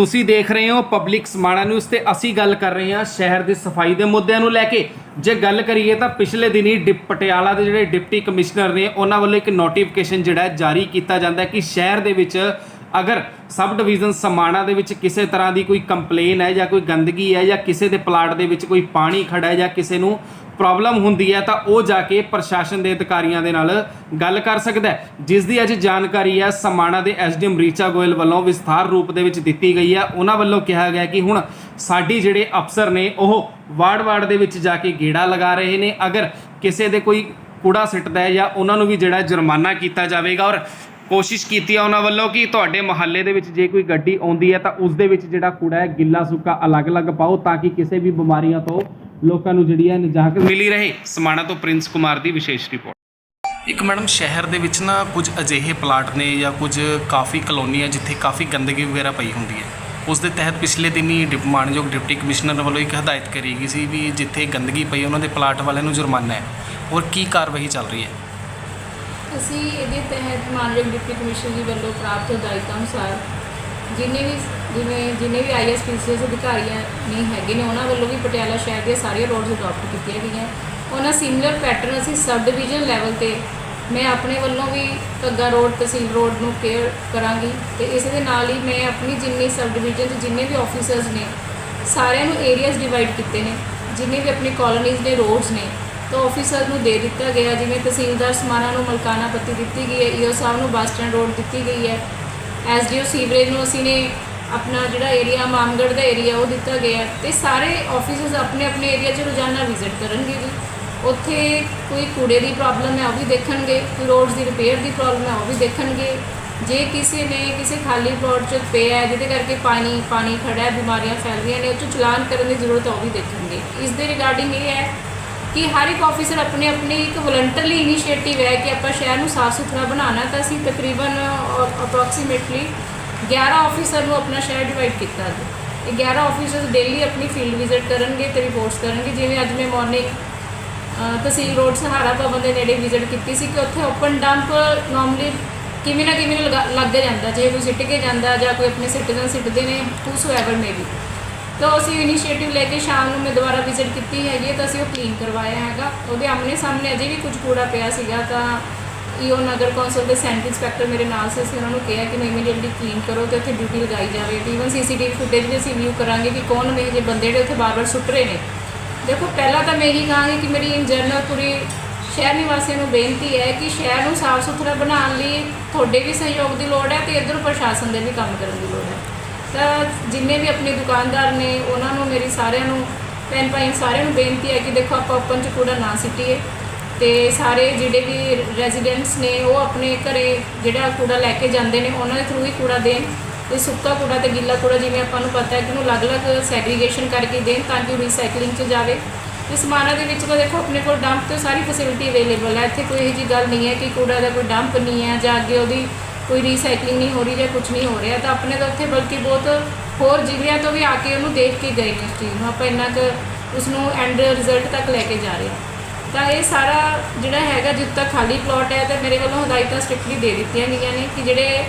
ਤੁਸੀਂ ਦੇਖ ਰਹੇ ਹੋ ਪਬਲਿਕ ਸਮਾਣਾ ਨਿਊਜ਼ ਤੇ ਅਸੀਂ ਗੱਲ ਕਰ ਰਹੇ ਹਾਂ ਸ਼ਹਿਰ ਦੀ ਸਫ਼ਾਈ ਦੇ ਮੁੱਦਿਆਂ ਨੂੰ ਲੈ ਕੇ। ਜੇ ਗੱਲ ਕਰੀਏ ਤਾਂ ਪਿਛਲੇ ਦਿਨੀ ਡਿਪ, ਪਟਿਆਲਾ ਦੇ ਜਿਹੜੇ ਡਿਪਟੀ ਕਮਿਸ਼ਨਰ ਨੇ, ਉਹਨਾਂ ਵੱਲੋਂ ਇੱਕ ਨੋਟੀਫਿਕੇਸ਼ਨ ਜਿਹੜਾ ਜਾਰੀ ਕੀਤਾ ਜਾਂਦਾ ਕਿ ਸ਼ਹਿਰ ਦੇ ਵਿੱਚ ਅਗਰ ਸਬ ਡਿਵੀਜ਼ਨ ਸਮਾਣਾ ਦੇ ਵਿੱਚ ਕਿਸੇ ਤਰ੍ਹਾਂ ਦੀ ਕੋਈ ਕੰਪਲੇਨ ਹੈ ਜਾਂ ਕੋਈ ਗੰਦਗੀ ਹੈ ਜਾਂ ਕਿਸੇ ਦੇ ਪਲਾਟ ਦੇ ਵਿੱਚ ਕੋਈ ਪਾਣੀ ਖੜਾ ਹੈ ਜਾਂ ਕਿਸੇ ਨੂੰ ਪ੍ਰੋਬਲਮ ਹੁੰਦੀ ਹੈ, ਤਾਂ ਉਹ ਜਾ ਕੇ ਪ੍ਰਸ਼ਾਸਨ ਦੇ ਅਧਿਕਾਰੀਆਂ ਦੇ ਨਾਲ ਗੱਲ ਕਰ ਸਕਦਾ ਜਿਸ ਦੀ ਅੱਜ ਜਾਣਕਾਰੀ ਹੈ, ਸਮਾਣਾ ਦੇ ਐਸਡੀਐਮ ਰੀਚਾ ਗੋਇਲ ਵੱਲੋਂ ਵਿਸਥਾਰ ਰੂਪ ਦੇ ਵਿੱਚ ਦਿੱਤੀ ਗਈ ਹੈ। ਉਹਨਾਂ ਵੱਲੋਂ ਕਿਹਾ ਗਿਆ ਕਿ ਹੁਣ ਸਾਡੀ ਜਿਹੜੇ ਅਫਸਰ ਨੇ, ਉਹ ਵਾਰਡ-ਵਾਰਡ ਦੇ ਵਿੱਚ ਜਾ ਕੇ ਗੇੜਾ ਲਗਾ ਰਹੇ ਨੇ। ਅਗਰ ਕਿਸੇ ਦੇ ਕੋਈ ਕੂੜਾ ਸਿੱਟਦਾ ਹੈ ਜਾਂ ਉਹਨਾਂ ਨੂੰ ਵੀ ਜਿਹੜਾ ਜੁਰਮਾਨਾ ਕੀਤਾ ਜਾਵੇਗਾ ਔਰ ਕੋਸ਼ਿਸ਼ ਕੀਤੀ ਹੈ ਉਹਨਾਂ ਵੱਲੋਂ ਕਿ ਤੁਹਾਡੇ ਮੁਹੱਲੇ ਦੇ ਵਿੱਚ ਜੇ ਕੋਈ ਗੱਡੀ ਆਉਂਦੀ ਹੈ ਤਾਂ ਉਸ ਦੇ ਵਿੱਚ ਜਿਹੜਾ ਕੂੜਾ ਹੈ, ਗਿੱਲਾ ਸੁੱਕਾ ਅਲੱਗ-ਅਲੱਗ ਪਾਓ ਤਾਂ ਕਿ ਕਿਸੇ ਵੀ ਬਿਮਾਰੀਆਂ ਤੋਂ ਲੋਕਾਂ ਨੂੰ ਜਿਹੜੀ ਹੈ ਨਿਜਾਤ ਮਿਲੀ ਰਹੇ। ਸਮਾਣਾ ਤੋਂ ਪ੍ਰਿੰਸ ਕੁਮਾਰ ਦੀ ਵਿਸ਼ੇਸ਼ ਰਿਪੋਰਟ। ਇੱਕ ਮੈਡਮ, ਸ਼ਹਿਰ ਦੇ ਵਿੱਚ ਨਾ ਕੁਝ ਅਜਿਹੇ ਪਲਾਟ ਨੇ ਜਾਂ ਕੁਝ ਕਾਫੀ ਕਲੋਨੀਆਂ ਜਿੱਥੇ ਕਾਫੀ ਗੰਦਗੀ ਵਗੈਰਾ ਪਈ ਹੁੰਦੀ ਹੈ। ਉਸ ਦੇ ਤਹਿਤ ਪਿਛਲੇ ਦਿਨੀ ਡਿਪ, ਮਾਨਯੋਗ ਡਿਪਟੀ ਕਮਿਸ਼ਨਰ ਵੱਲੋਂ ਇੱਕ ਹਦਾਇਤ ਕਰੀ ਗਈ ਸੀ ਵੀ ਜਿੱਥੇ ਗੰਦਗੀ ਪਈ, ਉਹਨਾਂ ਦੇ ਪਲਾਟ ਵਾਲਿਆਂ ਨੂੰ ਜੁਰਮਾਨਾ ਹੈ। ਔਰ ਕੀ ਕਾਰਵਾਈ ਚੱਲ ਰਹੀ ਹੈ? ਅਸੀਂ ਇਹਦੇ ਤਹਿਤ ਮਾਨਯੋਗ ਡਿਪਟੀ ਕਮਿਸ਼ਨਰ ਜੀ ਵੱਲੋਂ ਪ੍ਰਾਪਤ ਹਦਾਇਤਾਂ ਅਨੁਸਾਰ ਜਿੰਨੇ ਵੀ ਜਿਵੇਂ ਜਿੰਨੇ ਵੀ ਆਈਐਸਪੀਸੀਐਸ ਅਧਿਕਾਰੀਆਂ ਨਹੀਂ ਹੈਗੇ ਨੇ, ਉਹਨਾਂ ਵੱਲੋਂ ਵੀ ਪਟਿਆਲਾ ਸ਼ਹਿਰ ਦੀਆਂ ਸਾਰੀਆਂ ਰੋਡਸ ਅਡਾਪਟ ਕੀਤੀਆਂ ਗਈਆਂ। ਉਹਨਾਂ ਸਿਮਿਲਰ ਪੈਟਰਨ ਅਸੀਂ ਸਬ ਡਿਵੀਜ਼ਨ ਲੈਵਲ ਤੇ ਮੈਂ ਆਪਣੇ ਵੱਲੋਂ ਵੀ ਕੱਗਾ ਰੋਡ, ਤਹਿਸੀਲ ਰੋਡ ਨੂੰ ਕੇਅਰ ਕਰਾਂਗੀ ਤੇ ਇਸ ਦੇ ਨਾਲ ਹੀ ਮੈਂ ਆਪਣੀ ਜਿੰਨੀ ਸਬ ਡਿਵੀਜ਼ਨ 'ਚ ਜਿੰਨੇ ਵੀ ਆਫੀਸਰਸ ਨੇ, ਸਾਰਿਆਂ ਨੂੰ ਏਰੀਆਜ਼ ਡਿਵਾਈਡ ਕੀਤੇ ਨੇ, ਜਿੰਨੇ ਵੀ ਆਪਣੀ ਕਾਲੋਨੀਜ਼ ਦੇ ਰੋਡਸ ਨੇ ਤਾਂ ਆਫੀਸਰ ਨੂੰ ਦੇ ਦਿੱਤਾ ਗਿਆ, ਜਿਵੇਂ ਤਹਿਸੀਲਦਾਰ ਸਮਾਣਾ ਨੂੰ ਮਲਕਾਨਾ ਪੱਤੀ ਦਿੱਤੀ ਗਈ ਹੈ, ਈਓ ਸਾਹਿਬ ਨੂੰ ਬੱਸ ਸਟੈਂਡ ਰੋਡ ਦਿੱਤੀ ਗਈ ਹੈ। ਐਸਡੀਓ ਸੀਵਰੇਜ ਨੂੰ ਅਸੀਂ ਨੇ ਆਪਣਾ ਜਿਹੜਾ ਏਰੀਆ ਮਾਮਗੜ ਦਾ ਏਰੀਆ ਉਹ ਦਿੱਤਾ ਗਿਆ ਤੇ ਸਾਰੇ ਆਫਿਸਰਸ ਆਪਣੇ ਆਪਣੇ ਏਰੀਆ 'ਚ ਰੋਜ਼ਾਨਾ ਵਿਜ਼ਿਟ ਕਰਨਗੇ ਜੀ। ਉੱਥੇ ਕੋਈ ਕੂੜੇ ਦੀ ਪ੍ਰੋਬਲਮ ਹੈ, ਉਹ ਵੀ ਦੇਖਣਗੇ ਕੋਈ ਰੋਡਸ ਦੀ ਰਿਪੇਅਰ ਦੀ ਪ੍ਰੋਬਲਮ ਹੈ, ਉਹ ਵੀ ਦੇਖਣਗੇ। ਜੇ ਕਿਸੇ ਨੇ ਕਿਸੇ ਖਾਲੀ ਪਲਾਟ 'ਚ ਪਿਆ ਹੈ, ਜਿਹਦੇ ਕਰਕੇ ਪਾਣੀ ਪਾਣੀ ਖੜਾ ਹੈ, ਬਿਮਾਰੀਆਂ ਫੈਲ ਰਹੀਆਂ ਨੇ, ਉਹ 'ਚ ਚਲਾਨ ਕਰਨ ਦੀ ਜ਼ਰੂਰਤ ਹੈ, ਉਹ ਵੀ ਦੇਖਣਗੇ। ਇਸ ਦੇ ਰਿਗਾਰਡਿੰਗ ਇਹ ਹੈ ਕਿ ਹਰ ਇੱਕ ਆਫੀਸਰ ਆਪਣੇ ਆਪਣੇ ਇੱਕ ਵਲੰਟਰਲੀ ਇਨੀਸ਼ੀਏਟਿਵ ਹੈ ਕਿ ਆਪਾਂ ਸ਼ਹਿਰ ਨੂੰ ਸਾਫ਼ ਸੁਥਰਾ ਬਣਾਉਣਾ ਤਾਂ ਅਸੀਂ ਤਕਰੀਬਨ ਅਪਰੋਕਸੀਮੇਟਲੀ 11 ਆਫੀਸਰ ਨੂੰ ਆਪਣਾ ਸ਼ਹਿਰ ਡਿਵਾਈਡ ਕੀਤਾ ਜੀ ਇਹ 11 ਆਫੀਸਰਸ ਡੇਲੀ ਆਪਣੀ ਫੀਲਡ ਵਿਜ਼ਿਟ ਕਰਨਗੇ ਤੇ ਰਿਪੋਰਟਸ ਕਰਨਗੇ। ਜਿਵੇਂ ਅੱਜ ਮੈਂ ਮਾਰਨਿੰਗ ਤਹਿਸੀਲ ਰੋਡ ਸਹਾਰਾ ਭਵਨ ਦੇ ਨੇੜੇ ਵਿਜ਼ਿਟ ਕੀਤੀ ਸੀ ਕਿ ਉੱਥੇ ਓਪਨ ਡੰਪ ਨਾਰਮਲੀ ਕਿਵੇਂ ਨਾ ਕਿਵੇਂ ਲਗਾ- ਲੱਗ ਜਾਂਦਾ ਜੇ ਕੋਈ ਸਿੱਟ ਕੇ ਜਾਂਦਾ ਜਾਂ ਕੋਈ ਆਪਣੇ ਸਿਟੀਜ਼ਨ ਸਿੱਟਦੇ ਨੇ ਹੂ ਐਵਰ ਮੇ ਬੀ ਤਾਂ ਅਸੀਂ ਇਨੀਸ਼ੀਏਟਿਵ ਲੈ ਕੇ ਸ਼ਾਮ ਨੂੰ ਮੈਂ ਦੁਬਾਰਾ ਵਿਜ਼ਿਟ ਕੀਤੀ ਹੈਗੀ ਹੈ, ਤਾਂ ਅਸੀਂ ਉਹ ਕਲੀਨ ਕਰਵਾਇਆ ਹੈਗਾ। ਉਹਦੇ ਆਮਨੇ ਸਾਹਮਣੇ ਅਜੇ ਵੀ ਕੁਝ ਕੂੜਾ ਪਿਆ ਸੀਗਾ, ਤਾਂ ਈਓ ਨਗਰ ਕੌਂਸਲ ਦੇ ਸੈਂਟ ਇੰਸਪੈਕਟਰ ਮੇਰੇ ਨਾਲ ਸੀ, ਅਸੀਂ ਉਹਨਾਂ ਨੂੰ ਕਿਹਾ ਕਿ ਮੈਂ ਇਮੀਡੀਏਟਲੀ ਕਲੀਨ ਕਰੋ ਤੇ ਉੱਥੇ ਡਿਊਟੀ ਲਗਾਈ ਜਾਵੇ। ਈਵਨ ਸੀਸੀਟੀਵੀ ਫੁਟੇਜ ਵੀ ਅਸੀਂ ਵਿਊ ਕਰਾਂਗੇ ਕਿ ਕੌਣ ਨੇ ਜੇ ਬੰਦੇ ਜਿਹੜੇ ਉੱਥੇ ਬਾਰ-ਬਾਰ ਸੁੱਟ ਰਹੇ ਨੇ। ਦੇਖੋ, ਪਹਿਲਾਂ ਤਾਂ ਮੈਂ ਇਹੀ ਕਹਾਂਗੀ ਕਿ ਮੇਰੀ ਇਨ ਜਨਰਲ ਪੂਰੀ ਸ਼ਹਿਰ ਨਿਵਾਸੀਆਂ ਨੂੰ ਬੇਨਤੀ ਹੈ ਕਿ ਸ਼ਹਿਰ ਨੂੰ ਸਾਫ਼ ਸੁਥਰਾ ਬਣਾਉਣ ਲਈ ਤੁਹਾਡੇ ਵੀ ਸਹਿਯੋਗ ਦੀ ਲੋੜ ਹੈ ਤੇ ਇੱਧਰ ਪ੍ਰਸ਼ਾਸਨ ਦੇ ਵੀ ਕੰਮ ਕਰਨ ਦੀ ਲੋੜ ਹੈ। ਤਾਂ ਜਿੰਨੇ ਵੀ ਆਪਣੇ ਦੁਕਾਨਦਾਰ ਨੇ, ਉਹਨਾਂ ਨੂੰ ਮੇਰੀ ਸਾਰਿਆਂ ਨੂੰ, ਭੈਣ ਭਾਈ ਸਾਰਿਆਂ ਨੂੰ ਬੇਨਤੀ ਹੈ ਕਿ ਦੇਖੋ ਆਪਾਂ ਓਪਨ 'ਚ ਕੂੜਾ ਨਾ ਸਿੱਟੀਏ। ਤੇ ਸਾਰੇ ਜਿਹੜੇ ਵੀ ਰੈਜ਼ੀਡੈਂਟਸ ਨੇ, ਉਹ ਆਪਣੇ ਘਰੇ ਜਿਹੜਾ ਕੂੜਾ ਲੈ ਕੇ ਜਾਂਦੇ ਨੇ, ਉਹਨਾਂ ਦੇ ਥਰੂ ਹੀ ਕੂੜਾ ਦੇਣ। ਤੇ ਸੁੱਕਾ ਕੂੜਾ ਤੇ ਗਿੱਲਾ ਕੂੜਾ ਜਿਵੇਂ ਆਪਾਂ ਨੂੰ ਪਤਾ ਹੈ ਕਿ ਉਹਨੂੰ ਅਲੱਗ-ਅਲੱਗ ਸੈਗਰੀਗੇਸ਼ਨ ਕਰਕੇ ਦੇਣ ਤਾਂ ਕਿ ਉਹ ਰੀਸਾਈਕਲਿੰਗ 'ਚ ਜਾਵੇ। ਤੇ ਸਮਾਨਾ ਦੇ ਵਿੱਚ ਤਾਂ ਦੇਖੋ ਆਪਣੇ ਕੋਲ ਡੰਪ ਤੇ ਸਾਰੀ ਫੈਸਿਲਿਟੀ ਅਵੇਲੇਬਲ ਹੈ। ਇੱਥੇ ਕੋਈ ਇਹੋ ਜਿਹੀ ਗੱਲ ਨਹੀਂ ਹੈ ਕਿ ਕੂੜਾ ਦਾ ਕੋਈ ਡੰਪ ਨਹੀਂ ਹੈ ਜਾਂ ਅੱਗੇ ਉਹਦੀ ਕੋਈ ਰੀਸਾਈਕਲਿੰਗ ਨਹੀਂ ਹੋ ਰਹੀ ਜਾਂ ਕੁਝ ਨਹੀਂ ਹੋ ਰਿਹਾ, ਤਾਂ ਆਪਣੇ ਤਾਂ ਉੱਥੇ ਬਲਕਿ ਬਹੁਤ ਹੋਰ ਜ਼ਿਲ੍ਹਿਆਂ ਤੋਂ ਵੀ ਆ ਕੇ ਉਹਨੂੰ ਦੇਖ ਕੇ ਗਏ ਨੇ ਉਸ ਚੀਜ਼ ਨੂੰ। ਆਪਾਂ ਇੰਨਾ ਕੁ ਉਸ ਨੂੰ ਐਂਡ ਰਿਜ਼ਲਟ ਤੱਕ ਲੈ ਕੇ ਜਾ ਰਹੇ ਹਾਂ। ਤਾਂ ਇਹ ਸਾਰਾ ਜਿਹੜਾ ਹੈਗਾ ਜਿੱਦ ਤੱਕ ਖਾਲੀ ਪਲਾਟ ਹੈ, ਤਾਂ ਮੇਰੇ ਵੱਲੋਂ ਹਦਾਇਤਾਂ ਸਟ੍ਰਿਕਟਲੀ ਦੇ ਦਿੱਤੀਆਂ ਗਈਆਂ ਨੇ ਕਿ ਜਿਹੜੇ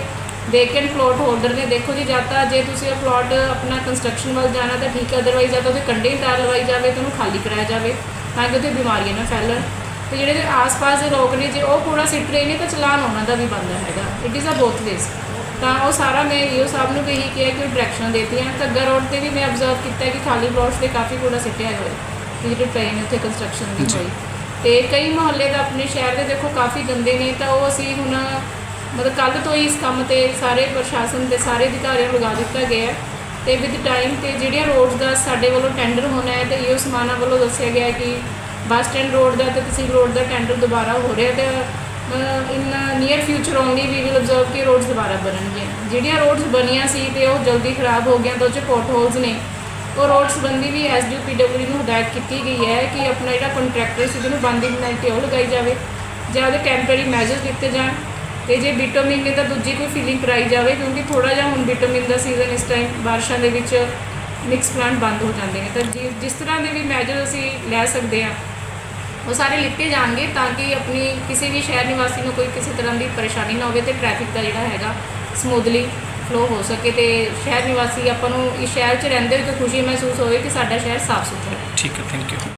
ਵੇਕੈਂਟ ਪਲਾਟ ਹੋਲਡਰ ਨੇ, ਦੇਖੋ ਜੀ, ਜਾਂ ਤਾਂ ਜੇ ਤੁਸੀਂ ਇਹ ਪਲਾਟ ਆਪਣਾ ਕੰਸਟਰਕਸ਼ਨ ਵੱਲ ਜਾਣਾ ਤਾਂ ਠੀਕ ਹੈ ਅਦਰਵਾਈਜ਼ ਜਾਂ ਤਾਂ ਉਹਦੇ ਕੰਢੇ ਹੀ ਤਾਰ ਲਵਾਈ ਜਾਵੇ ਤਾਂ ਉਹਨੂੰ ਖਾਲੀ ਕਰਾਇਆ ਜਾਵੇ, ਤਾਂ ਕਿ ਉੱਥੇ ਬਿਮਾਰੀਆਂ ਨਾ ਫੈਲਣ। ਤੇ ਜਿਹੜੇ ਦੇ ਆਸ-ਪਾਸ ਦੇ ਲੋਕ ਨੇ ਜੇ ਉਹ ਕੂੜਾ ਸਿੱਟ ਰਹੇ ਨੇ ਤਾਂ ਚਲਾਨ ਉਹਨਾਂ ਦਾ ਵੀ ਬਣਦਾ ਹੈਗਾ। ਇਟ ਇਜ਼ ਅ ਬੋਥ ਵੇਸ ਤਾਂ ਉਹ ਸਾਰਾ ਮੈਂ ਈਓ ਸਾਹਿਬ ਨੂੰ ਵੀ ਇਹੀ ਕਿਹਾ ਕਿ ਉਹ ਡਾਇਰੈਕਸ਼ਨ ਦੇਤੀਆਂ ਕੱਗਾ ਰੋਡ ਤੇ ਵੀ ਮੈਂ ਅਬਜ਼ਰਵ ਕੀਤਾ ਕਿ ਖਾਲੀ ਪਲਾਟਸ ਤੇ ਕਾਫੀ ਕੂੜਾ ਸਿੱਟਿਆ ਹੋਇਆ ਕਿ ਜਿਹੜੇ ਪਏ ਨੇ ਉੱਥੇ ਕੰਸਟਰਕਸ਼ਨ ਦੀ ਹੋਈ। ਤੇ ਕਈ ਮੁਹੱਲੇ ਦਾ ਆਪਣੇ ਸ਼ਹਿਰ ਦੇ ਦੇਖੋ ਕਾਫੀ ਗੰਦੇ ਨੇ ਤਾਂ ਉਹ ਅਸੀਂ ਹੁਣ ਮਤਲਬ ਕੱਲ ਤੋਂ ਹੀ ਇਸ ਕੰਮ ਤੇ ਸਾਰੇ ਪ੍ਰਸ਼ਾਸਨ ਦੇ ਸਾਰੇ ਅਧਿਕਾਰੀਆਂ ਨੂੰ ਲਗਾ ਦਿੱਤਾ ਗਿਆ ਹੈ। ਤੇ ਵਿਦ ਟਾਈਮ ਤੇ ਜਿਹੜੀਆਂ ਰੋਡਸ ਦਾ ਸਾਡੇ ਵੱਲੋਂ ਟੈਂਡਰ ਹੋਣਾ ਹੈ ਤੇ ਈਓ ਸਮਾਨਾ ਵੱਲੋਂ ਦੱਸਿਆ ਗਿਆ ਕਿ ਬੱਸ ਸਟੈਂਡ ਰੋਡ ਦਾ ਤੇ ਤਹਿਸੀਲ ਰੋਡ ਦਾ ਟੈਂਡਰ ਦੁਬਾਰਾ ਹੋ ਰਿਹਾ ਤੇ in near future only we will observe ਕਿ ਰੋਡਸ ਦੁਬਾਰਾ ਬਣਨਗੀਆਂ ਜਿਹੜੀਆਂ ਰੋਡਸ ਬਣੀਆਂ ਸੀ ਤੇ ਉਹ ਜਲਦੀ ਖਰਾਬ ਹੋ ਗਈਆਂ ਤਾਂ ਉਹ 'ਚ ਪੋਟ ਹੋਲਸ ਨੇ। ਉਹ ਰੋਡ ਸੰਬੰਧੀ ਵੀ ਐਸਡੀਓ ਪੀਡਬਲਯੂ ਨੂੰ ਹਦਾਇਤ ਕੀਤੀ ਗਈ ਹੈ ਕਿ ਆਪਣਾ ਜਿਹੜਾ ਕੰਟਰੈਕਟਰ ਸੀ ਉਹਨੂੰ ਬੰਦੀ ਪੈਨਲਟੀ ਉਹ ਲਗਾਈ ਜਾਵੇ ਜਾਂ ਉਹਦੇ ਟੈਂਪਰੇਰੀ ਮੈਜਰਸ ਦਿੱਤੇ ਜਾਣ ਤੇ ਜੇ ਬਿਟੋਮਿਨ ਨੇ ਤਾਂ ਦੂਜੀ ਕੋਈ ਫੀਲਿੰਗ ਕਰਾਈ ਜਾਵੇ ਕਿਉਂਕਿ ਥੋੜਾ ਜਿਹਾ ਹੁਣ ਬਿਟੋਮਿਨ ਦਾ ਸੀਜ਼ਨ ਇਸ ਟਾਈਮ ਬਾਰਿਸ਼ਾਂ ਦੇ ਵਿੱਚ ਮਿਕਸ ਪਲਾਂਟ ਬੰਦ ਹੋ ਜਾਂਦੇ ਨੇ। ਤਾਂ ਜਿ- ਜਿਸ ਤਰ੍ਹਾਂ ਦੇ ਵੀ ਮੈਜਰ ਅਸੀਂ ਲੈ ਸਕਦੇ ਆ ਉਹ ਸਾਰੇ ਲਿੱਤੇ ਜਾਣਗੇ ਤਾਂ ਕਿ ਆਪਣੀ ਕਿਸੇ ਵੀ ਸ਼ਹਿਰ ਨਿਵਾਸੀ ਨੂੰ ਕੋਈ ਕਿਸੇ ਤਰ੍ਹਾਂ ਦੀ ਪਰੇਸ਼ਾਨੀ ਨਾ ਹੋਵੇ ਤੇ ਟ੍ਰੈਫਿਕ ਦਾ ਜਿਹੜਾ ਹੈਗਾ ਸਮੂਥਲੀ ਫਲੋ ਹੋ ਸਕੇ ਤੇ ਸ਼ਹਿਰ ਨਿਵਾਸੀ ਆਪਾਂ ਨੂੰ ਇਸ ਸ਼ਹਿਰ 'ਚ ਰਹਿੰਦੇ ਹੋਏ ਤਾਂ ਖੁਸ਼ੀ ਮਹਿਸੂਸ ਹੋਵੇ ਕਿ ਸਾਡਾ ਸ਼ਹਿਰ ਸਾਫ਼ ਸੁਥਰਾ ਹੈ। ਠੀਕ ਹੈ ਥੈਂਕ ਯੂ